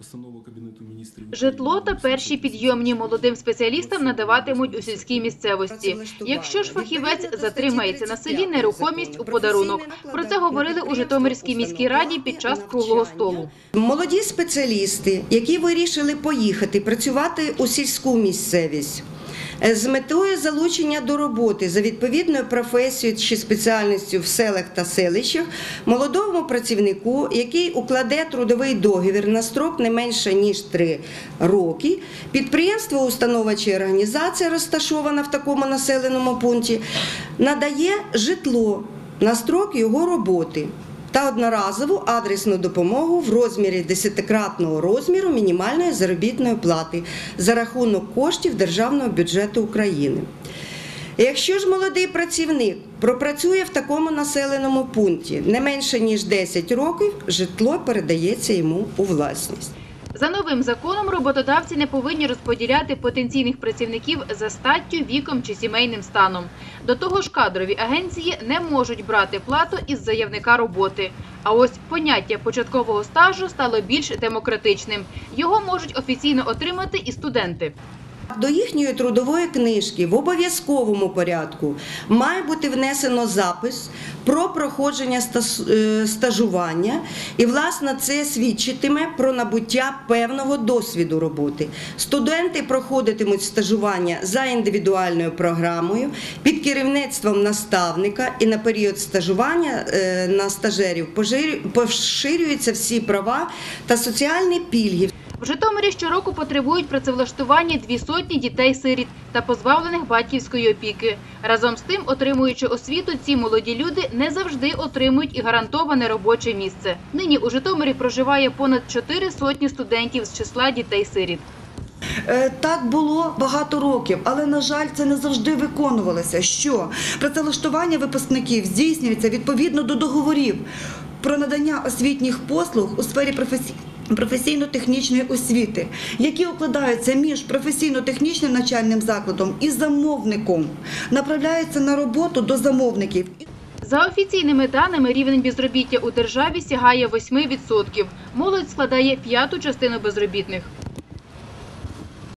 Постанова Кабінету міністрів. Житло та перші підйомні молодим спеціалістам надаватимуть у сільській місцевості. Якщо ж фахівець затримається на селі, нерухомість у подарунок. Про це говорили у Житомирській міській раді під час круглого столу. Молоді спеціалісти, які вирішили поїхати працювати у сільську місцевість. Е, З метою залучення до роботи за відповідною професією чи спеціальністю в селах та селищах молодому працівнику, який укладе трудовий договір на строк не менше ніж 3 роки, підприємство, установа чи організація, розташована в такому населеному пункті, надає житло на строк його роботи та одноразову адресну допомогу в розмірі десятикратного розміру мінімальної заробітної плати за рахунок коштів державного бюджету України. Якщо ж молодий працівник пропрацює в такому населеному пункті не менше ніж 10 років, житло передається йому у власність. За новим законом роботодавці не повинні розподіляти потенційних працівників за статтю, віком чи сімейним станом. До того ж, кадрові агенції не можуть брати плату із заявника роботи. А ось поняття початкового стажу стало більш демократичним. Його можуть офіційно отримати і студенти. До їхньої трудової книжки в обов'язковому порядку має бути внесено запис про проходження е, стажування, і, власне, це свідчитиме про набуття певного досвіду роботи. Студенти проходитимуть стажування за індивідуальною програмою під керівництвом наставника, і на період стажування е, на стажерів поширюються всі права та соціальні пільги. В Житомирі щороку потребують працевлаштування дві сотні дітей-сиріт та позбавлених батьківської опіки. Разом з тим, отримуючи освіту, ці молоді люди не завжди отримують і гарантоване робоче місце. Нині у Житомирі проживає понад чотири сотні студентів з числа дітей-сиріт. Е, Так було багато років, але на жаль, це не завжди виконувалося. Що працевлаштування випускників здійснюється відповідно до договорів про надання освітніх послуг у сфері професій- професійно-технічної освіти, які укладаються між професійно-технічним навчальним закладом і замовником, направляються на роботу до замовників. За офіційними даними, рівень безробіття у державі сягає 8%. Молодь складає п'яту частину безробітних.